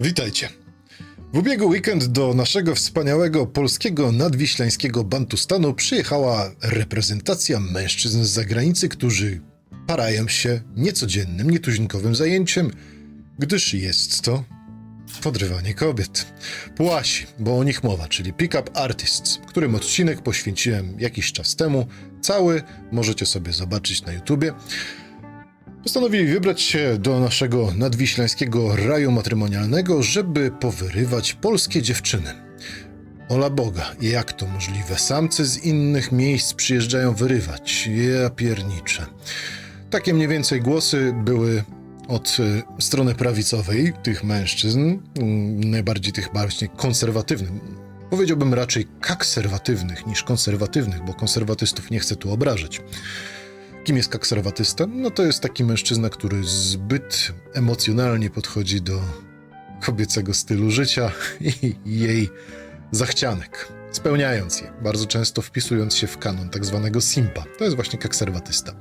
Witajcie. W ubiegły weekend do naszego wspaniałego polskiego nadwiślańskiego Bantustanu przyjechała reprezentacja mężczyzn z zagranicy, którzy parają się niecodziennym, nietuzinkowym zajęciem, gdyż jest to podrywanie kobiet. Płasi, bo o nich mowa, czyli Pick-up Artists, którym odcinek poświęciłem jakiś czas temu. Cały możecie sobie zobaczyć na YouTubie. Postanowili wybrać się do naszego nadwiślańskiego raju matrymonialnego, żeby powyrywać polskie dziewczyny. Ola Boga, jak to możliwe? Samcy z innych miejsc przyjeżdżają wyrywać. Ja pierniczę. Takie mniej więcej głosy były od y, strony prawicowej tych mężczyzn, najbardziej tych właśnie konserwatywnych. Powiedziałbym raczej kakserwatywnych niż konserwatywnych, bo konserwatystów nie chcę tu obrażać. Kim jest konserwatysta? No to jest taki mężczyzna, który zbyt emocjonalnie podchodzi do kobiecego stylu życia i jej zachcianek, spełniając je, bardzo często wpisując się w kanon tak zwanego simpa. To jest właśnie konserwatysta.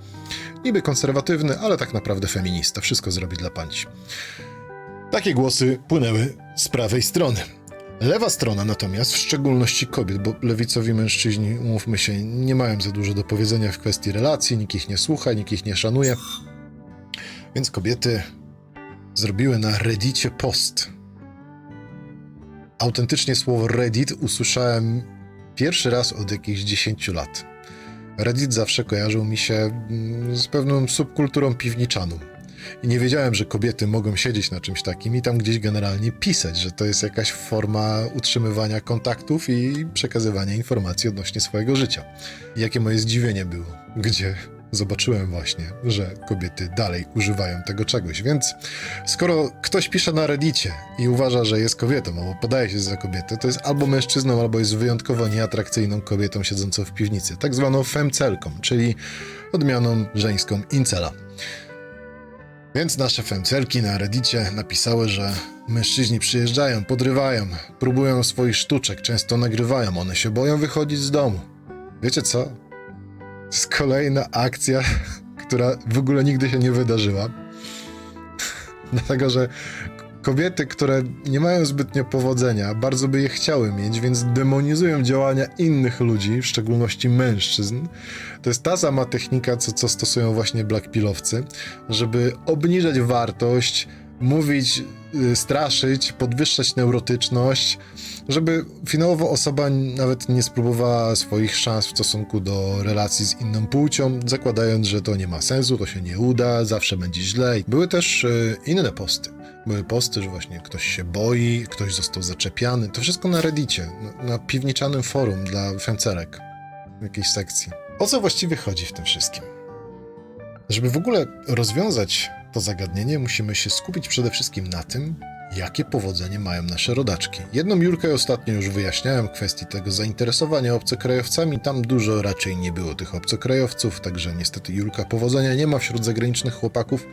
Niby konserwatywny, ale tak naprawdę feminista. Wszystko zrobi dla panci. Takie głosy płynęły z prawej strony. Lewa strona natomiast, w szczególności kobiet, bo lewicowi mężczyźni, umówmy się, nie mają za dużo do powiedzenia w kwestii relacji, nikt ich nie słucha, nikt ich nie szanuje. Więc kobiety zrobiły na Reddicie post. Autentycznie słowo Reddit usłyszałem pierwszy raz od jakichś 10 lat. Reddit zawsze kojarzył mi się mm, z pewną subkulturą piwniczaną. I nie wiedziałem, że kobiety mogą siedzieć na czymś takim i tam gdzieś generalnie pisać, że to jest jakaś forma utrzymywania kontaktów i przekazywania informacji odnośnie swojego życia. Jakie moje zdziwienie było, gdzie zobaczyłem właśnie, że kobiety dalej używają tego czegoś. Więc skoro ktoś pisze na Reddicie i uważa, że jest kobietą, albo podaje się za kobietę, to jest albo mężczyzną, albo jest wyjątkowo nieatrakcyjną kobietą siedzącą w piwnicy, tak zwaną femcelką, czyli odmianą żeńską incela. Więc nasze femcelki na reddicie napisały, że mężczyźni przyjeżdżają, podrywają, próbują swoich sztuczek, często nagrywają, one się boją wychodzić z domu. Wiecie co? To jest kolejna akcja, która w ogóle nigdy się nie wydarzyła. Dlatego, że kobiety, które nie mają zbytnio powodzenia, bardzo by je chciały mieć, więc demonizują działania innych ludzi, w szczególności mężczyzn. To jest ta sama technika, co, co stosują właśnie blackpillowcy, żeby obniżać wartość, mówić, y, straszyć, podwyższać neurotyczność, żeby finałowo osoba nawet nie spróbowała swoich szans w stosunku do relacji z inną płcią, zakładając, że to nie ma sensu, to się nie uda, zawsze będzie źle. Były też y, inne posty. Były posty, że właśnie ktoś się boi, ktoś został zaczepiany. To wszystko na Reddicie, na, piwniczanym forum dla fencerek w jakiejś sekcji. O co właściwie chodzi w tym wszystkim? Żeby w ogóle rozwiązać to zagadnienie, musimy się skupić przede wszystkim na tym, jakie powodzenie mają nasze rodaczki. Jedną Jurkę ostatnio już wyjaśniałem kwestii tego zainteresowania obcokrajowcami. Tam dużo raczej nie było tych obcokrajowców, także niestety Julka powodzenia nie ma wśród zagranicznych chłopaków.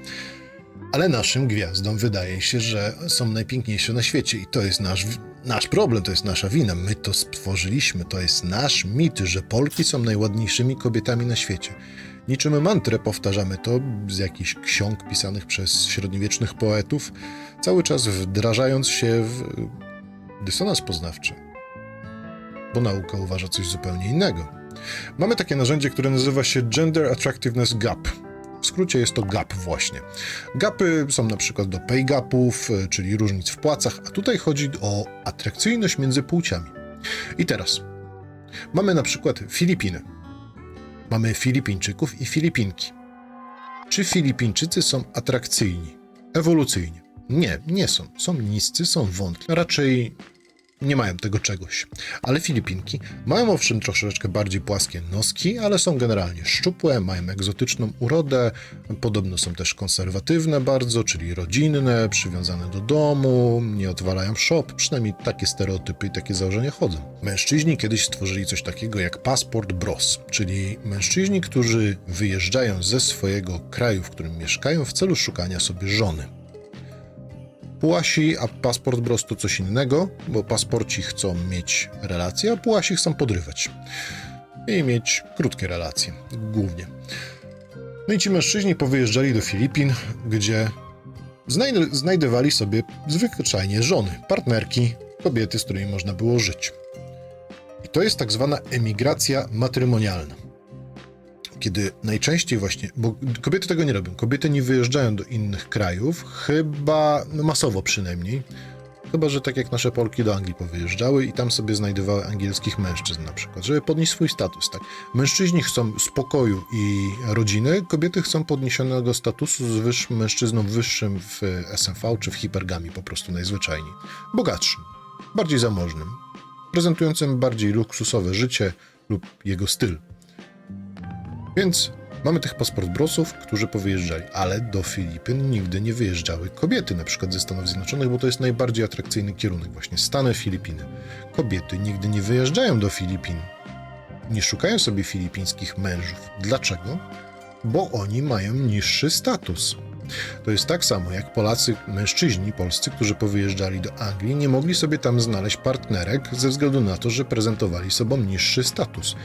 Ale naszym gwiazdom wydaje się, że są najpiękniejsze na świecie i to jest nasz, nasz problem, to jest nasza wina. My to stworzyliśmy, to jest nasz mit, że Polki są najładniejszymi kobietami na świecie. Niczym mantrę powtarzamy to z jakichś ksiąg pisanych przez średniowiecznych poetów, cały czas wdrażając się w dysonans poznawczy. Bo nauka uważa coś zupełnie innego. Mamy takie narzędzie, które nazywa się Gender Attractiveness Gap. W skrócie jest to gap właśnie. Gapy są na przykład do pay gapów, czyli różnic w płacach, a tutaj chodzi o atrakcyjność między płciami. I teraz mamy na przykład Filipiny. Mamy Filipińczyków i Filipinki. Czy Filipińczycy są atrakcyjni? Ewolucyjnie. Nie, nie są. Są niscy, są wątli. Raczej nie mają tego czegoś. Ale Filipinki mają owszem troszeczkę bardziej płaskie noski, ale są generalnie szczupłe, mają egzotyczną urodę, podobno są też konserwatywne bardzo, czyli rodzinne, przywiązane do domu, nie odwalają shop, przynajmniej takie stereotypy i takie założenia chodzą. Mężczyźni kiedyś stworzyli coś takiego jak paszport bros, czyli mężczyźni, którzy wyjeżdżają ze swojego kraju, w którym mieszkają w celu szukania sobie żony. Pułasi, a paszport bros to coś innego, bo pasporci chcą mieć relacje, a pułasi chcą podrywać. I mieć krótkie relacje, głównie. No i ci mężczyźni powyjeżdżali do Filipin, gdzie znajd- znajdowali sobie zwyczajnie żony, partnerki, kobiety, z którymi można było żyć. I to jest tak zwana emigracja matrymonialna. Kiedy najczęściej właśnie, bo kobiety tego nie robią, kobiety nie wyjeżdżają do innych krajów, chyba, no masowo przynajmniej, chyba, że tak jak nasze Polki do Anglii powyjeżdżały i tam sobie znajdowały angielskich mężczyzn na przykład, żeby podnieść swój status, tak. Mężczyźni chcą spokoju i rodziny, kobiety chcą podniesionego statusu z wyż, mężczyzną wyższym w SMV czy w hipergami po prostu najzwyczajniej. Bogatszym, bardziej zamożnym, prezentującym bardziej luksusowe życie lub jego styl. Więc mamy tych paszportbrosów, którzy powyjeżdżali, ale do Filipin nigdy nie wyjeżdżały kobiety, na przykład ze Stanów Zjednoczonych, bo to jest najbardziej atrakcyjny kierunek, właśnie Stany, Filipiny. Kobiety nigdy nie wyjeżdżają do Filipin, nie szukają sobie filipińskich mężów. Dlaczego? Bo oni mają niższy status. To jest tak samo jak Polacy, mężczyźni polscy, którzy powyjeżdżali do Anglii, nie mogli sobie tam znaleźć partnerek ze względu na to, że prezentowali sobą niższy status.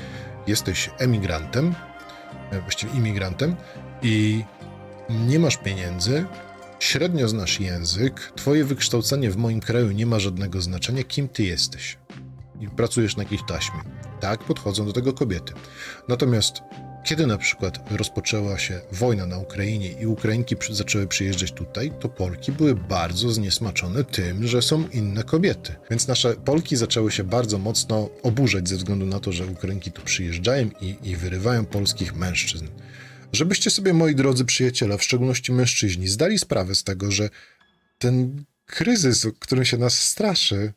Jesteś emigrantem, właściwie imigrantem i nie masz pieniędzy, średnio znasz język, twoje wykształcenie w moim kraju nie ma żadnego znaczenia, kim ty jesteś. I pracujesz na jakiejś taśmie. Tak podchodzą do tego kobiety. Natomiast kiedy na przykład rozpoczęła się wojna na Ukrainie i Ukrainki zaczęły przyjeżdżać tutaj, to Polki były bardzo zniesmaczone tym, że są inne kobiety. Więc nasze Polki zaczęły się bardzo mocno oburzać ze względu na to, że Ukrainki tu przyjeżdżają i, i wyrywają polskich mężczyzn. Żebyście sobie, moi drodzy przyjaciele, w szczególności mężczyźni, zdali sprawę z tego, że ten kryzys, którym się nas straszy,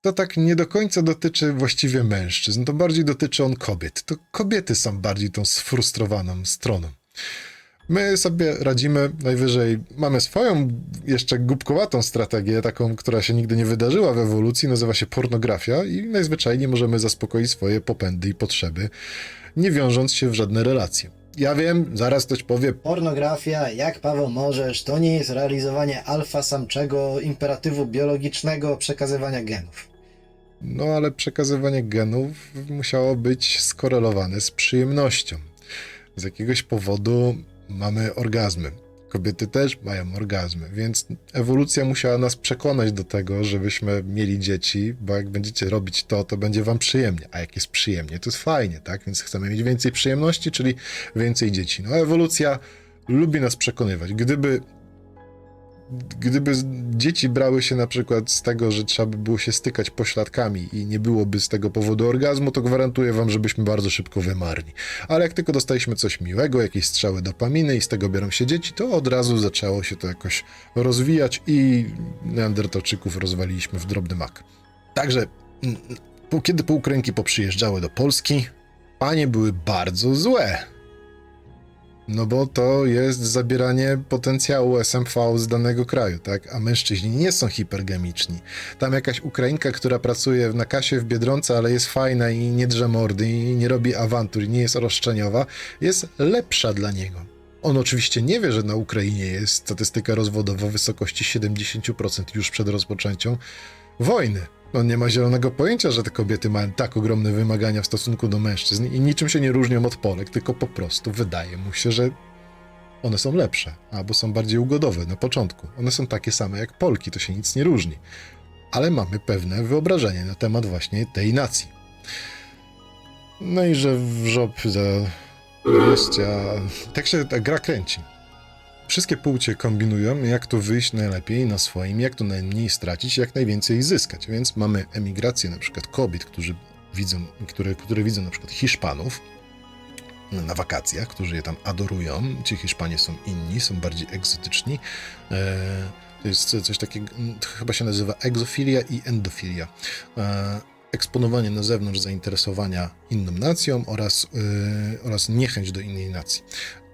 to tak nie do końca dotyczy właściwie mężczyzn, to bardziej dotyczy on kobiet. To kobiety są bardziej tą sfrustrowaną stroną. My sobie radzimy najwyżej, mamy swoją jeszcze głupkowatą strategię, taką, która się nigdy nie wydarzyła w ewolucji, nazywa się pornografia i najzwyczajniej możemy zaspokoić swoje popędy i potrzeby, nie wiążąc się w żadne relacje. Ja wiem, zaraz ktoś powie, Pornografia, jak Paweł możesz, to nie jest realizowanie alfa samczego imperatywu biologicznego przekazywania genów. No ale przekazywanie genów musiało być skorelowane z przyjemnością. Z jakiegoś powodu mamy orgazmy. Kobiety też mają orgazmy, więc ewolucja musiała nas przekonać do tego, żebyśmy mieli dzieci, bo jak będziecie robić to, to będzie wam przyjemnie. A jak jest przyjemnie, to jest fajnie, tak? Więc chcemy mieć więcej przyjemności, czyli więcej dzieci. No ewolucja lubi nas przekonywać. Gdyby gdyby dzieci brały się na przykład z tego, że trzeba by było się stykać pośladkami i nie byłoby z tego powodu orgazmu, to gwarantuję wam, żebyśmy bardzo szybko wymarli. Ale jak tylko dostaliśmy coś miłego, jakieś strzały dopaminy i z tego biorą się dzieci, to od razu zaczęło się to jakoś rozwijać i neandertalczyków rozwaliliśmy w drobny mak. Także kiedy półkręgi poprzyjeżdżały do Polski, panie były bardzo złe. No bo to jest zabieranie potencjału SMV z danego kraju, tak? A mężczyźni nie są hipergemiczni. Tam jakaś Ukrainka, która pracuje na kasie w Biedronce, ale jest fajna i nie drze mordy i nie robi awantur i nie jest roszczeniowa, jest lepsza dla niego. On oczywiście nie wie, że na Ukrainie jest statystyka rozwodowa w wysokości 70% już przed rozpoczęciem wojny. On nie ma zielonego pojęcia, że te kobiety mają tak ogromne wymagania w stosunku do mężczyzn i niczym się nie różnią od Polek, tylko po prostu wydaje mu się, że one są lepsze, albo są bardziej ugodowe na początku. One są takie same jak Polki, to się nic nie różni. Ale mamy pewne wyobrażenie na temat właśnie tej nacji. No i że w żob za 20... Tak się ta gra kręci. Wszystkie płcie kombinują, jak to wyjść najlepiej na swoim, jak to najmniej stracić, jak najwięcej zyskać. Więc mamy emigrację na przykład kobiet, którzy widzą, które, które widzą na przykład Hiszpanów na wakacjach, którzy je tam adorują. Ci Hiszpanie są inni, są bardziej egzotyczni. E, to jest coś takiego, chyba się nazywa egzofilia i endofilia. E, eksponowanie na zewnątrz zainteresowania inną nacją oraz, yy, oraz niechęć do innej nacji.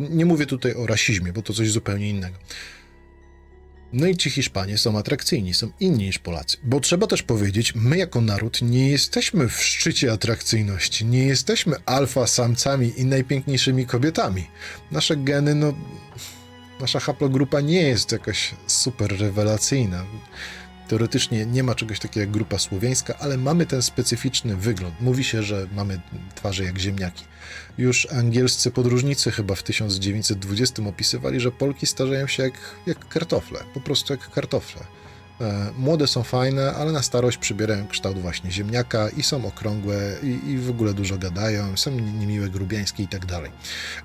Nie mówię tutaj o rasizmie, bo to coś zupełnie innego. No i ci Hiszpanie są atrakcyjni, są inni niż Polacy. Bo trzeba też powiedzieć, my jako naród nie jesteśmy w szczycie atrakcyjności, nie jesteśmy alfa samcami i najpiękniejszymi kobietami. Nasze geny, no, nasza haplogrupa nie jest jakaś super rewelacyjna. Teoretycznie nie ma czegoś takiego jak grupa słowiańska, ale mamy ten specyficzny wygląd. Mówi się, że mamy twarze jak ziemniaki. Już angielscy podróżnicy chyba w 1920 opisywali, że Polki starzeją się jak, jak kartofle, po prostu jak kartofle. E, Młode są fajne, ale na starość przybierają kształt właśnie ziemniaka i są okrągłe i, i w ogóle dużo gadają, są niemiłe, grubiańskie i tak dalej.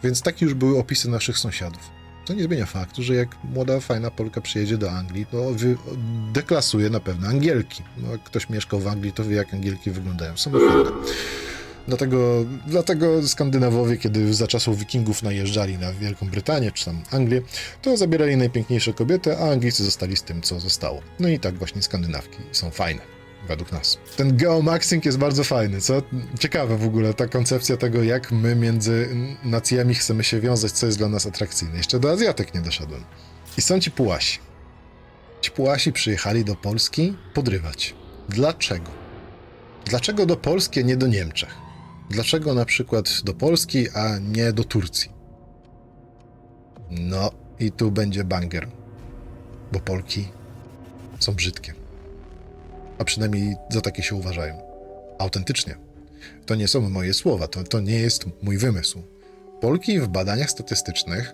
Więc takie już były opisy naszych sąsiadów. To nie zmienia faktu, że jak młoda, fajna Polka przyjedzie do Anglii, to wy, deklasuje na pewno Angielki. No, jak ktoś mieszkał w Anglii, to wie, jak Angielki wyglądają. Są ohydne. Dlatego, dlatego Skandynawowie, kiedy za czasów Wikingów najeżdżali na Wielką Brytanię czy tam Anglię, to zabierali najpiękniejsze kobiety, a Anglicy zostali z tym, co zostało. No i tak właśnie Skandynawki są fajne. Według nas. Ten geomaxing jest bardzo fajny, co? Ciekawe w ogóle ta koncepcja tego, jak my między nacjami chcemy się wiązać, co jest dla nas atrakcyjne. Jeszcze do Azjatek nie doszedłem. I są ci Pułasi. Ci Pułasi przyjechali do Polski podrywać. Dlaczego? Dlaczego do Polski, a nie do Niemczech? Dlaczego na przykład do Polski, a nie do Turcji? No i tu będzie banger, bo Polki są brzydkie. A przynajmniej za takie się uważają. Autentycznie. To nie są moje słowa, to, to nie jest mój wymysł. Polki w badaniach statystycznych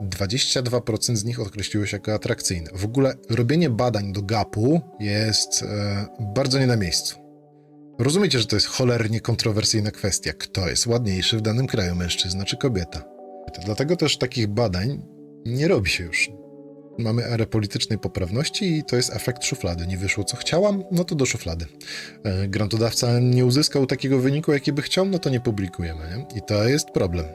22% z nich określiło się jako atrakcyjne. W ogóle robienie badań do gapu jest e, bardzo nie na miejscu. Rozumiecie, że to jest cholernie kontrowersyjna kwestia. Kto jest ładniejszy w danym kraju, mężczyzna czy kobieta? Dlatego też takich badań nie robi się już. Mamy erę politycznej poprawności i to jest efekt szuflady. Nie wyszło co chciałam, no to do szuflady. E, Grantodawca nie uzyskał takiego wyniku, jaki by chciał, no to nie publikujemy. Nie? I to jest problem.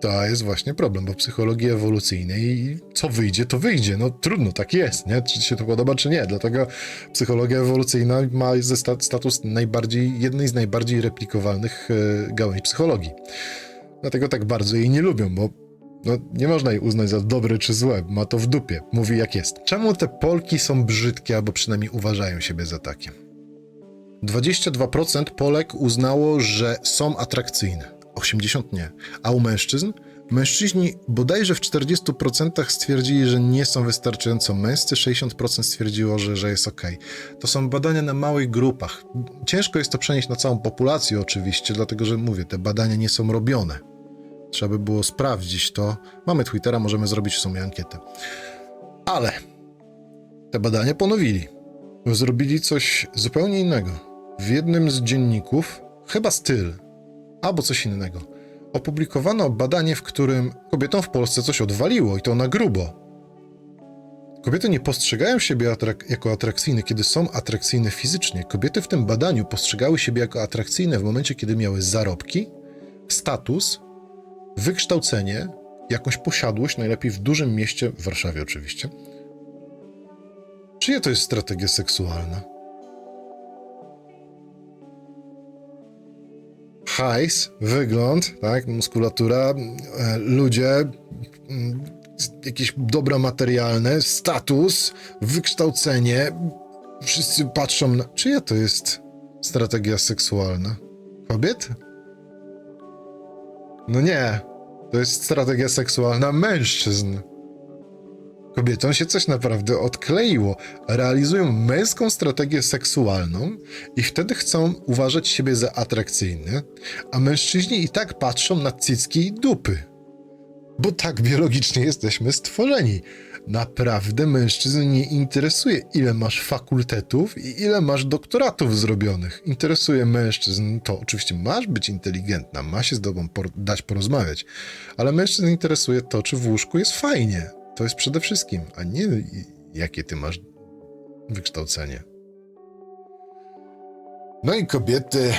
To jest właśnie problem, bo psychologii ewolucyjnej co wyjdzie, to wyjdzie. No trudno, tak jest, nie? Czy ci się to podoba, czy nie. Dlatego psychologia ewolucyjna ma status najbardziej, jednej z najbardziej replikowalnych e, gałęzi psychologii. Dlatego tak bardzo jej nie lubią, bo no, nie można jej uznać za dobre czy złe. Ma to w dupie. Mówi jak jest. Czemu te Polki są brzydkie, albo przynajmniej uważają siebie za takie? 22% Polek uznało, że są atrakcyjne. 80 nie. A u mężczyzn? Mężczyźni bodajże w 40% stwierdzili, że nie są wystarczająco męscy, 60% stwierdziło, że, że jest ok. To są badania na małych grupach. Ciężko jest to przenieść na całą populację oczywiście, dlatego że mówię, te badania nie są robione. Trzeba by było sprawdzić to. Mamy Twittera, możemy zrobić w sumie ankietę. Ale te badania ponowili. Zrobili coś zupełnie innego. W jednym z dzienników, chyba styl, albo coś innego, opublikowano badanie, w którym kobietom w Polsce coś odwaliło i to na grubo. Kobiety nie postrzegają siebie atrak- jako atrakcyjne, kiedy są atrakcyjne fizycznie. Kobiety w tym badaniu postrzegały siebie jako atrakcyjne w momencie, kiedy miały zarobki, status, wykształcenie, jakąś posiadłość, najlepiej w dużym mieście, w Warszawie oczywiście. Czyja to jest strategia seksualna? hajs, wygląd, tak, muskulatura, e, ludzie, mm, jakieś dobra materialne, status, wykształcenie. Wszyscy patrzą na... Czyja to jest strategia seksualna? Kobiet? No nie. To jest strategia seksualna mężczyzn. Kobietom się coś naprawdę odkleiło. Realizują męską strategię seksualną i wtedy chcą uważać siebie za atrakcyjne, a mężczyźni i tak patrzą na cycki i dupy. Bo tak biologicznie jesteśmy stworzeni. Naprawdę mężczyzn nie interesuje, ile masz fakultetów i ile masz doktoratów zrobionych. Interesuje mężczyzn to, oczywiście masz być inteligentna, ma się z tobą por- dać porozmawiać, ale mężczyzn interesuje to, czy w łóżku jest fajnie. To jest przede wszystkim, a nie jakie ty masz wykształcenie. No i kobiety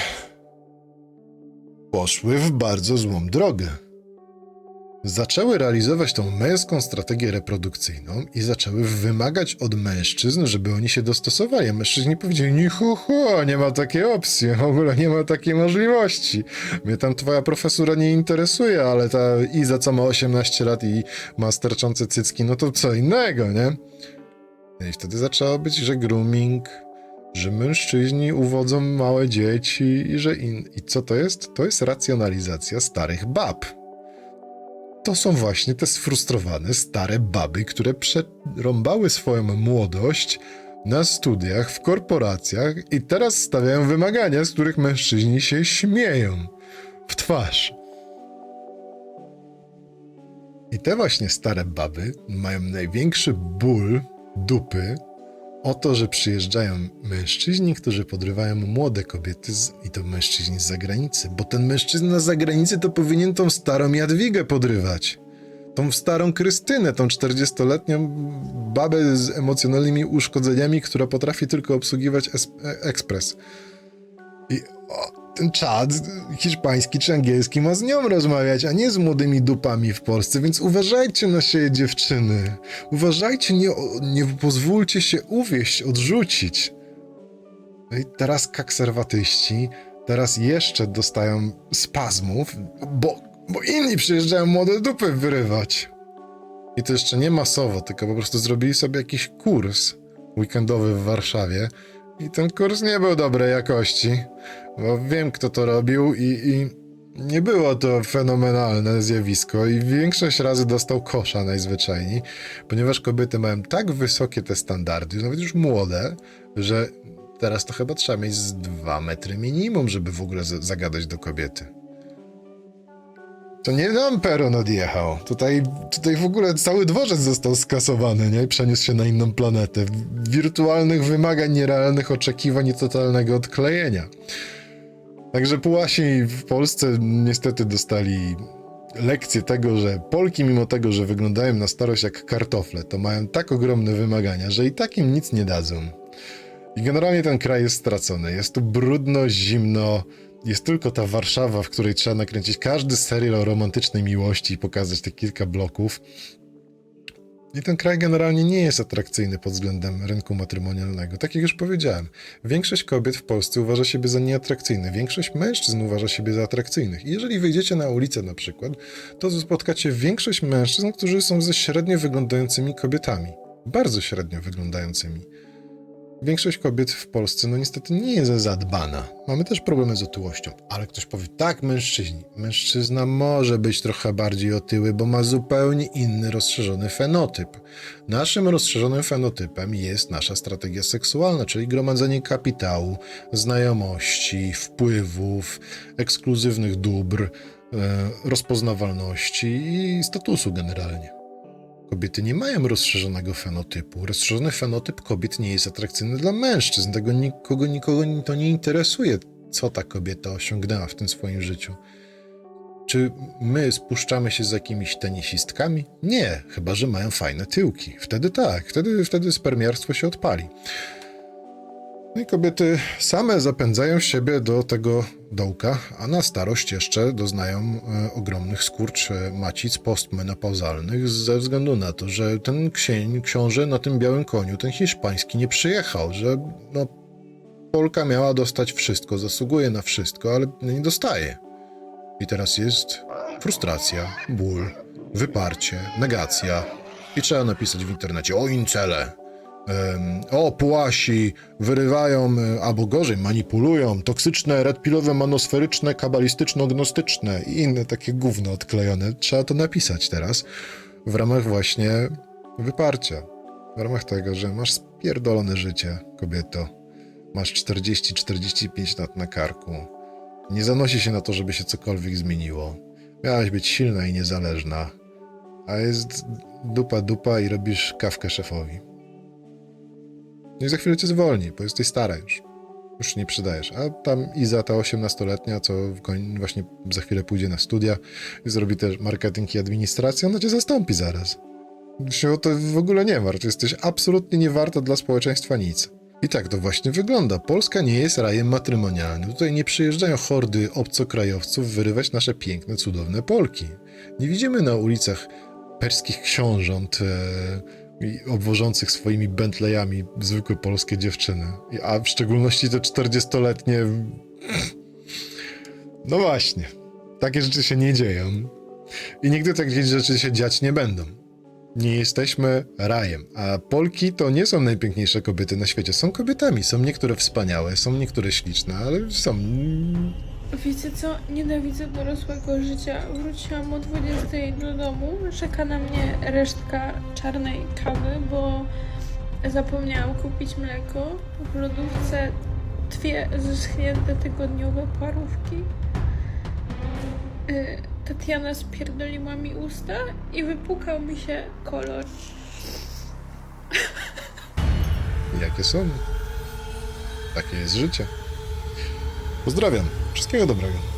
poszły w bardzo złą drogę. Zaczęły realizować tą męską strategię reprodukcyjną i zaczęły wymagać od mężczyzn, żeby oni się dostosowali. A mężczyźni powiedzieli, nie ho, ho, nie ma takiej opcji, w ogóle nie ma takiej możliwości. Mnie tam twoja profesura nie interesuje, ale ta Iza, co ma 18 lat i ma sterczące cycki, no to co innego, nie? I wtedy zaczęło być, że grooming, że mężczyźni uwodzą małe dzieci i że in... I co to jest? To jest racjonalizacja starych bab. To są właśnie te sfrustrowane stare baby, które przerąbały swoją młodość na studiach, w korporacjach i teraz stawiają wymagania, z których mężczyźni się śmieją w twarz. I te właśnie stare baby mają największy ból dupy o to, że przyjeżdżają mężczyźni, którzy podrywają młode kobiety z, i to mężczyźni z zagranicy, bo ten mężczyzna z zagranicy to powinien tą starą Jadwigę podrywać. Tą starą Krystynę, tą 40-letnią babę z emocjonalnymi uszkodzeniami, która potrafi tylko obsługiwać es- e- ekspres. I ten czad hiszpański czy angielski ma z nią rozmawiać, a nie z młodymi dupami w Polsce, więc uważajcie na siebie dziewczyny. Uważajcie, nie, nie pozwólcie się uwieść, odrzucić. No i teraz kakserwatyści teraz jeszcze dostają spazmów, bo, bo inni przyjeżdżają młode dupy wyrywać. I to jeszcze nie masowo, tylko po prostu zrobili sobie jakiś kurs weekendowy w Warszawie i ten kurs nie był dobrej jakości, bo wiem kto to robił i, i nie było to fenomenalne zjawisko i większość razy dostał kosza najzwyczajniej, ponieważ kobiety mają tak wysokie te standardy, nawet już młode, że teraz to chyba trzeba mieć z dwa metry minimum, żeby w ogóle zagadać do kobiety. To nie nam peron odjechał. Tutaj, tutaj w ogóle cały dworzec został skasowany, nie? Przeniósł się na inną planetę. Wirtualnych wymagań, nierealnych oczekiwań i totalnego odklejenia. Także Pułasi w Polsce niestety dostali lekcję tego, że Polki, mimo tego, że wyglądają na starość jak kartofle, to mają tak ogromne wymagania, że i tak im nic nie dadzą. I generalnie ten kraj jest stracony. Jest tu brudno, zimno. Jest tylko ta Warszawa, w której trzeba nakręcić każdy serial o romantycznej miłości i pokazać te kilka bloków. I ten kraj generalnie nie jest atrakcyjny pod względem rynku matrymonialnego. Tak jak już powiedziałem, większość kobiet w Polsce uważa siebie za nieatrakcyjne, większość mężczyzn uważa siebie za atrakcyjnych. I jeżeli wyjdziecie na ulicę na przykład, to spotkacie większość mężczyzn, którzy są ze średnio wyglądającymi kobietami. Bardzo średnio wyglądającymi. Większość kobiet w Polsce, no niestety, nie jest zadbana. Mamy też problemy z otyłością, ale ktoś powie, tak, mężczyźni. Mężczyzna może być trochę bardziej otyły, bo ma zupełnie inny, rozszerzony fenotyp. Naszym rozszerzonym fenotypem jest nasza strategia seksualna, czyli gromadzenie kapitału, znajomości, wpływów, ekskluzywnych dóbr, e, rozpoznawalności i statusu generalnie. Kobiety nie mają rozszerzonego fenotypu. Rozszerzony fenotyp kobiet nie jest atrakcyjny dla mężczyzn. Tego nikogo, nikogo to nie interesuje, co ta kobieta osiągnęła w tym swoim życiu. Czy my spuszczamy się z jakimiś tenisistkami? Nie, chyba że mają fajne tyłki. Wtedy tak, wtedy, wtedy spermiarstwo się odpali. No i kobiety same zapędzają siebie do tego dołka, a na starość jeszcze doznają e, ogromnych skurcz e, macic postmenopauzalnych ze względu na to, że ten księń, książę na tym białym koniu, ten hiszpański, nie przyjechał, że no, Polka miała dostać wszystko, zasługuje na wszystko, ale nie dostaje. I teraz jest frustracja, ból, wyparcie, negacja. I trzeba napisać w internecie o incele. O, pułasi wyrywają, e, albo gorzej, manipulują, toksyczne, redpilowe, manosferyczne, kabalistyczno-gnostyczne i inne takie gówno odklejone. Trzeba to napisać teraz w ramach właśnie wyparcia. W ramach tego, że masz spierdolone życie, kobieto. Masz 40-45 lat na karku. Nie zanosi się na to, żeby się cokolwiek zmieniło. Miałaś być silna i niezależna. A jest dupa dupa i robisz kawkę szefowi. No i za chwilę cię zwolni, bo jesteś stara już. Już nie przydajesz. A tam Iza, ta 18-letnia, co właśnie za chwilę pójdzie na studia i zrobi też marketing i administrację, ona cię zastąpi zaraz. Się o to w ogóle nie martw. Jesteś absolutnie nie warta dla społeczeństwa nic. I tak to właśnie wygląda. Polska nie jest rajem matrymonialnym. Tutaj nie przyjeżdżają hordy obcokrajowców wyrywać nasze piękne, cudowne Polki. Nie widzimy na ulicach perskich książąt e, i obwożących swoimi Bentleyami zwykłe polskie dziewczyny. A w szczególności te 40-letnie. No właśnie. Takie rzeczy się nie dzieją. I nigdy takie rzeczy się dziać nie będą. Nie jesteśmy rajem, a Polki to nie są najpiękniejsze kobiety na świecie. Są kobietami, są niektóre wspaniałe, są niektóre śliczne, ale są. Wiecie co? Nienawidzę dorosłego życia. Wróciłam o 20 do domu. Czeka na mnie resztka czarnej kawy, bo Zapomniałam kupić mleko. W lodówce dwie zeschnięte tygodniowe parówki. Y, Tatiana spierdoliła mi usta i wypukał mi się kolor. Jakie są? Takie jest życie. Pozdrawiam. Wszystkiego dobrego.